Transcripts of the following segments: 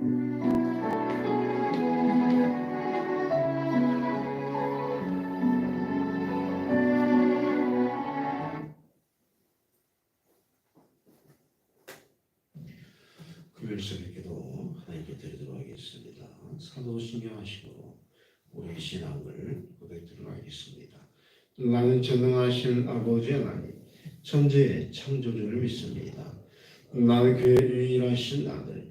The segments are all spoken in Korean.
금요일 새벽에도 하나님께 드리도록 하겠습니다. 사도 신경 하시고 우리 신앙을 고백드리도록 하겠습니다. 나는 전능하신 아버지 하나님, 천지의 창조주를 믿습니다. 나는 그의 유일하신 아들,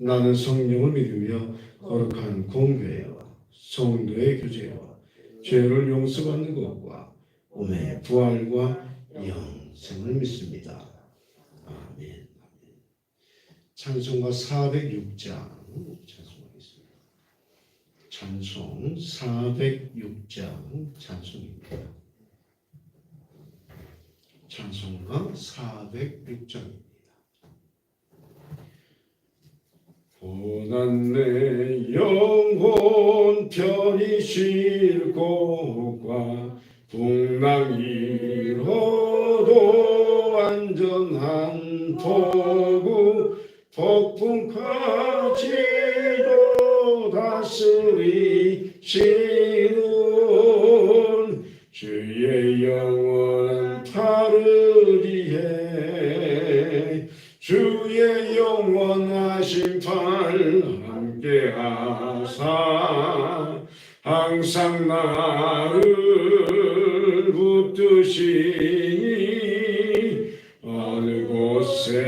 나는 성령을 믿으며 거룩한 공회와 성도의 교제와 죄를 용서받는 것과 몸의 부활과 영생을 믿습니다. 아멘. 찬송가 406장 찬송하겠습니다. 찬송 406장 찬송입니다. 찬송가 406장입니다. 고난 내 영혼 편히 쉴 곳과 잃어도 안전한 포구 폭풍까지도 다스리시는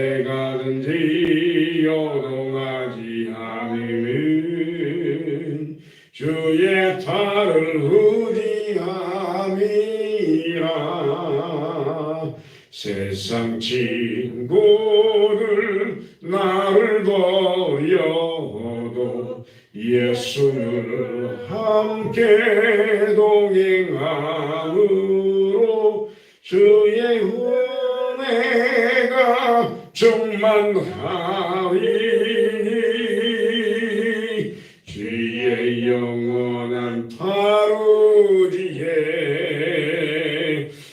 곳에 가든지 요동하지 않으면 주의 팔을 의지함이라. 세상 친구들 나를 보여도 예수를 함께 동행함으로 주의 은 혜가 충만하리니 주의 영원한 파루지에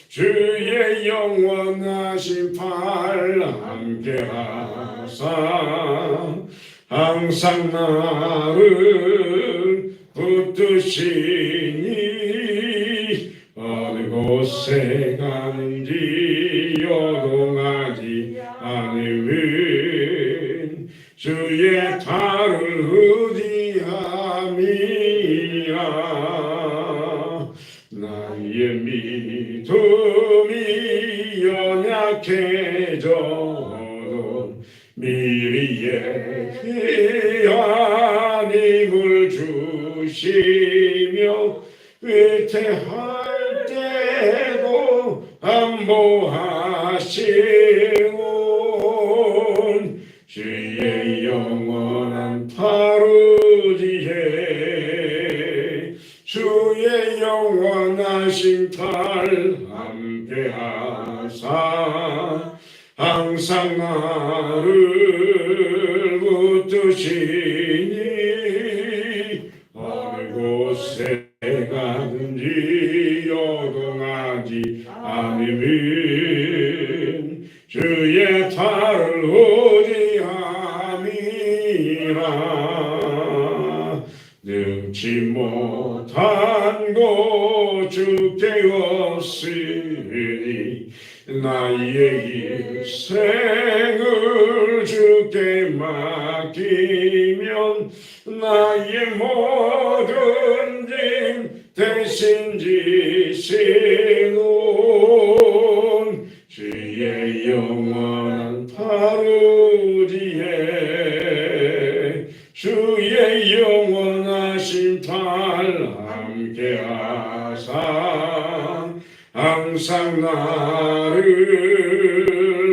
주의 영원하신 팔 함께 하사. 항상 나를 붙드시니 어느 곳에 가는지 요동하지 않으면 주의 팔을 의지함이라. 나의 믿음이 연약해져도 귀한 힘을 주시며 위태할 나를 나의 일생을 주께 맡기면 나의 모 항상 나를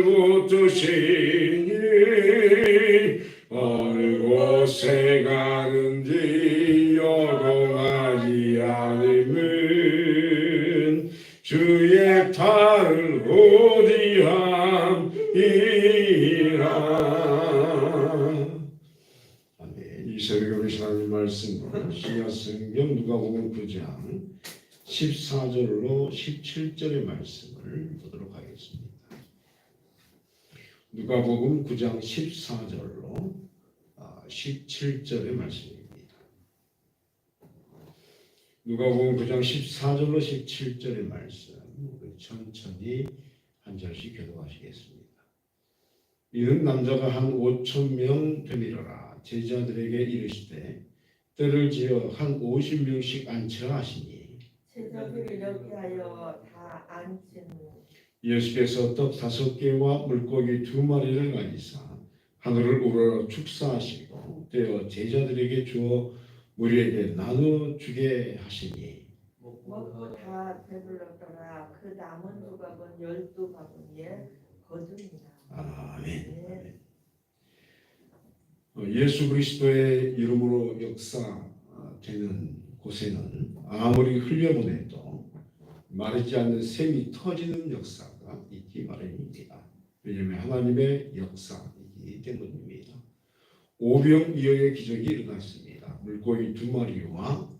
붙드시니 어느 곳에 가는지 요동하지 않으면 주의 탈을 어디함이라 아멘. 이 새벽에 우리 하나님 말씀은 신약 성경 누가복음 9장 14절로 17절의 말씀을 보도록 하겠습니다. 누가복음 9장 14절로 17절의 말씀입니다. 누가복음 9장 14절로 17절의 말씀 우리 천천히 한 절씩 교도하시겠습니다. 이는 남자가 한 5천 명 되밀어라 제자들에게 이르시되 때를 지어 한 50명씩 앉혀라 하시니 제자들을 여기하여 다 앉은 예수께서 떡 다섯 개와 물고기 두 마리를 가지사 하늘을 우러러 축사하시고 떼어 제자들에게 주어 무리에게 나누어 주게 하시니 먹고 다 배불렀더라 그 남은 조각은 열두 바구니에 거둡니다 아멘. 어, 예수 그리스도의 이름으로 역사되는 곳에는 아무리 흘려보내도 마르지 않는 샘이 터지는 역사가 있기 마련입니다. 왜냐하면 하나님의 역사이기 때문입니다. 오병이어의 기적이 일어났습니다. 물고기 두 마리와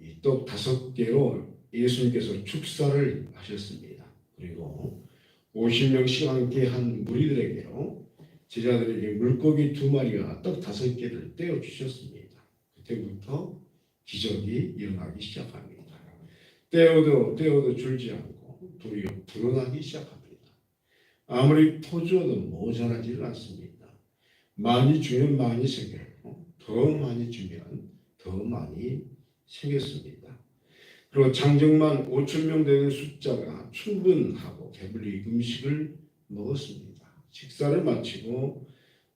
이떡 다섯 개로 예수님께서 축사를 하셨습니다. 그리고 50명씩 함께 한 무리들에게로 제자들에게 물고기 두 마리와 떡 다섯 개를 떼어 주셨습니다. 그때부터 기적이 일어나기 시작합니다. 떼어도 떼어도 줄지 않고 도리어 불어나기 시작합니다. 아무리 퍼주어도 모자라지를 않습니다. 많이 주면 많이 생겼고 더 많이 주면 더 많이 생겼습니다. 그리고 장정만 5천 명 되는 숫자가 충분하고 배불리 음식을 먹었습니다. 식사를 마치고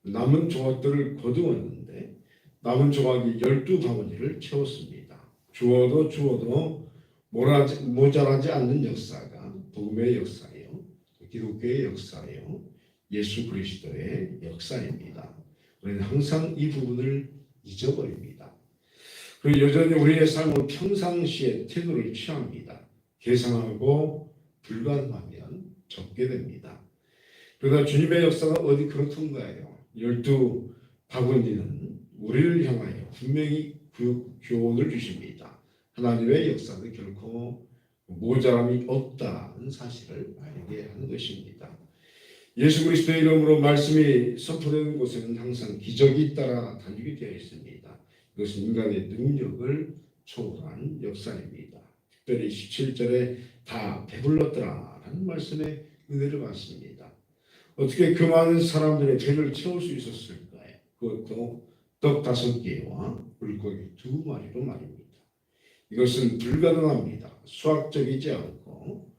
남은 조각들을 거두었는데 남은 조각이 열두 바구니를 채웠습니다. 주어도 주어도 모라지, 모자라지 않는 역사가 복음의 역사예요. 기독교의 역사예요. 예수 그리스도의 역사입니다. 우리는 항상 이 부분을 잊어버립니다. 그리고 여전히 우리의 삶은 평상시에 태도를 취합니다. 계산하고 불가능하면 적게 됩니다. 그러나 주님의 역사가 어디 그렇던 거예요. 열두 바구니는 우리를 향하여 분명히 그 교훈을 주십니다. 하나님의 역사는 결코 모자람이 없다는 사실을 알게 하는 것입니다. 예수 그리스도의 이름으로 말씀이 선포되는 곳에는 항상 기적이 따라 다니게 되어 있습니다. 이것은 인간의 능력을 초월한 역사입니다. 특별히 17절에 다 배불렀더라라는 말씀에 은혜를 받습니다. 어떻게 그 많은 사람들의 배를 채울 수 있었을까요? 그것도 떡 다섯 개와 물고기 두 마리로 말입니다. 이것은 불가능합니다. 수학적이지 않고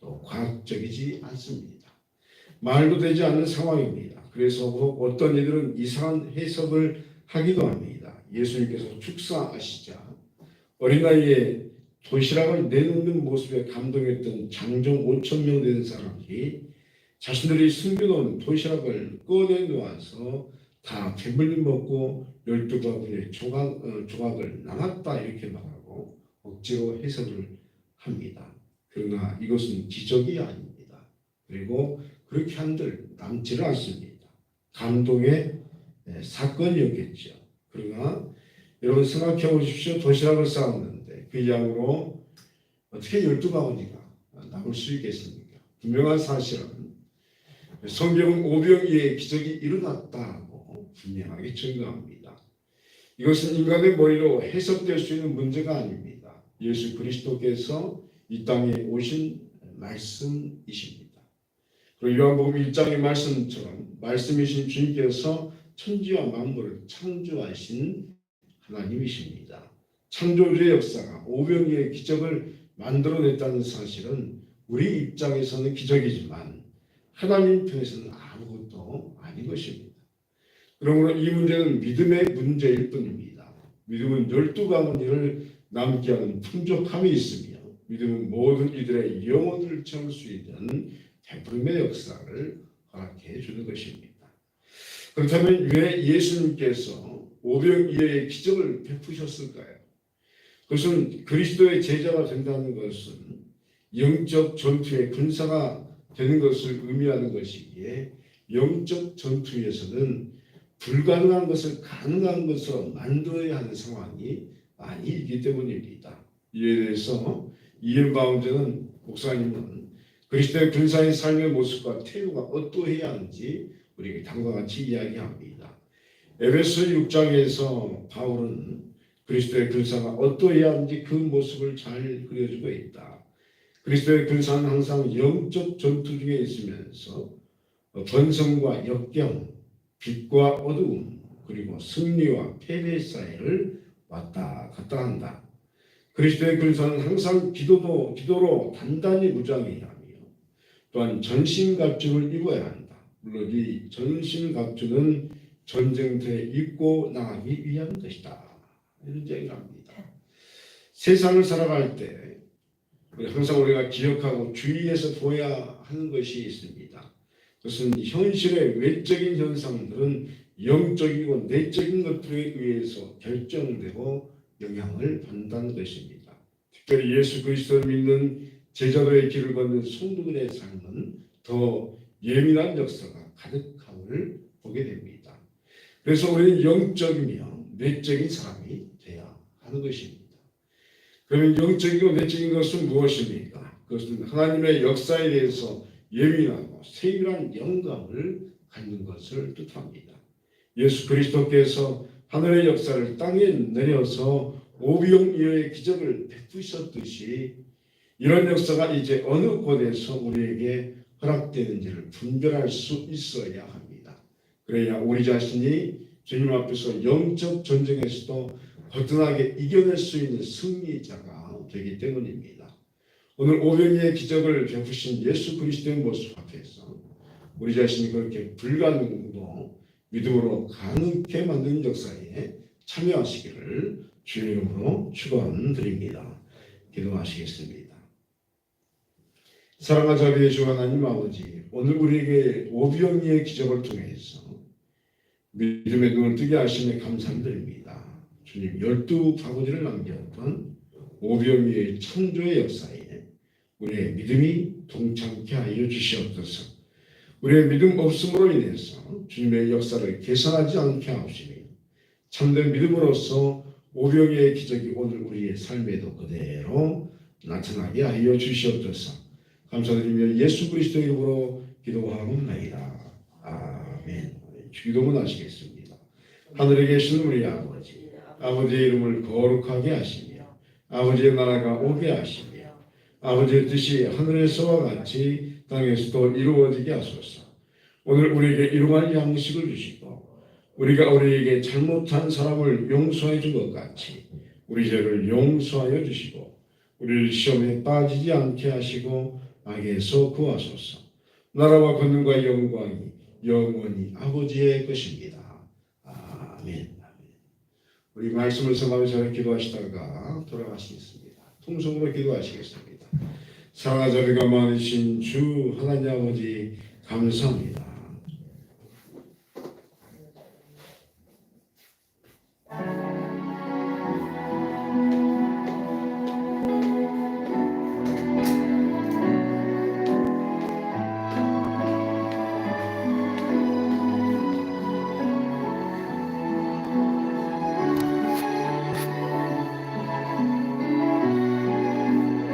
또 과학적이지 않습니다. 말도 되지 않는 상황입니다. 그래서 어떤 이들은 이상한 해석을 하기도 합니다. 예수님께서 축사하시자 어린 나이에 도시락을 내놓는 모습에 감동했던 장정 5천 명 되는 사람들이 자신들이 숨겨놓은 도시락을 꺼내 놓아서 다 배불리 먹고 열두 바구니의 조각, 어, 조각을 나눴다 이렇게 말하고 억지로 해석을 합니다. 그러나 이것은 기적이 아닙니다. 그리고 그렇게 한들 남지를 않습니다. 감동의 네, 사건이었겠죠. 그러나 여러분 생각해 보십시오. 도시락을 쌓았는데 그 양으로 어떻게 열두 바구니가 남을 수 있겠습니까? 분명한 사실은 성경은 오병이의 기적이 일어났다고 분명하게 증거합니다. 이것은 인간의 머리로 해석될 수 있는 문제가 아닙니다. 예수 그리스도께서 이 땅에 오신 말씀이십니다. 그리고 요한복음 1장의 말씀처럼 말씀이신 주님께서 천지와 만물을 창조하신 하나님이십니다. 창조주의 역사가 오병이의 기적을 만들어냈다는 사실은 우리 입장에서는 기적이지만 하나님 편에서는 아무것도 아닌 것입니다. 그러므로 이 문제는 믿음의 문제일 뿐입니다. 믿음은 열두 가문을 남게 하는 풍족함이 있으며 믿음은 모든 이들의 영혼을 채울 수 있는 베풀음의 역사를 허락해 주는 것입니다. 그렇다면 왜 예수님께서 오병이어의 기적을 베푸셨을까요? 그것은 그리스도의 제자가 된다는 것은 영적 전투의 군사가 되는 것을 의미하는 것이기에 영적 전투에서는 불가능한 것을 가능한 것으로 만들어야 하는 상황이 아니기 때문입니다. 이에 대해서 이엠 바운드는 목사님은 그리스도의 군사의 삶의 모습과 태도가 어떠해야 하는지 우리에게 다음과 같이 이야기합니다. 에베소 6장에서 바울은 그리스도의 군사가 어떠해야 하는지 그 모습을 잘 그려주고 있다. 그리스도의 군사는 항상 영적 전투 중에 있으면서 번성과 역경, 빛과 어두움, 그리고 승리와 패배 사이를 왔다 갔다 한다. 그리스도의 군사는 항상 기도도 기도로 단단히 무장해야 하며 또한 전신갑주를 입어야 한다. 물론 이 전신갑주는 전쟁터에 입고 나가기 위한 것이다. 이런 이야기를 합니다. 세상을 살아갈 때 항상 우리가 기억하고 주의해서 둬야 하는 것이 있습니다. 그것은 현실의 외적인 현상들은 영적이고 내적인 것들에 의해서 결정되고 영향을 받는다는 것입니다. 특별히 예수 그리스도를 믿는 제자도의 길을 걷는 성도들의 삶은 더 예민한 역사가 가득함을 보게 됩니다. 그래서 우리는 영적이며 내적인 사람이 돼야 하는 것입니다. 그러면 영적이고 내적인 것은 무엇입니까? 그것은 하나님의 역사에 대해서 예민하고 세밀한 영감을 갖는 것을 뜻합니다. 예수 그리스도께서 하늘의 역사를 땅에 내려서 오병이어의 기적을 베푸셨듯이 이런 역사가 이제 어느 곳에서 우리에게 허락되는지를 분별할 수 있어야 합니다. 그래야 우리 자신이 주님 앞에서 영적 전쟁에서도 거듭하게 이겨낼 수 있는 승리자가 되기 때문입니다. 오늘 오병이의 기적을 베푸신 예수 그리스도의 모습 앞에서 우리 자신이 그렇게 불가능도 믿음으로 가능케 만드는 역사에 참여하시기를 주의 이름으로 축원드립니다. 기도하시겠습니다. 사랑과 자비의 주 하나님 아버지 오늘 우리에게 오병이의 기적을 통해서 믿음의 눈을 뜨게 하심에 감사드립니다. 주님 열두 바구니를 남겼던 오병이의 창조의 역사에 우리의 믿음이 동참케 하여 주시옵소서. 우리의 믿음 없음으로 인해서 주님의 역사를 계산하지 않게 하옵시며 참된 믿음으로서 오병이의 기적이 오늘 우리의 삶에도 그대로 나타나게 하여 주시옵소서. 감사드리며 예수 그리스도의 이름으로 기도하옵나이다. 아멘. 기도문 하시겠습니다. 하늘에 계신 우리 아버지, 아버지의 이름을 거룩하게 하시며 아버지의 나라가 오게 하시며 아버지의 뜻이 하늘에서와 같이 땅에서도 이루어지게 하소서. 오늘 우리에게 일용할 양식을 주시고 우리가 우리에게 잘못한 사람을 용서해 준 것 같이 우리 죄를 용서하여 주시고 우리를 시험에 빠지지 않게 하시고 악에서 구하소서. 나라와 권능과 영광이 영원히 아버지의 것입니다. 아멘. 우리 말씀을 성하면서 기도하시다가 돌아가시겠습니다. 통성으로 기도하시겠습니다. 사랑하자비가 많으신 주 하나님 아버지 감사합니다.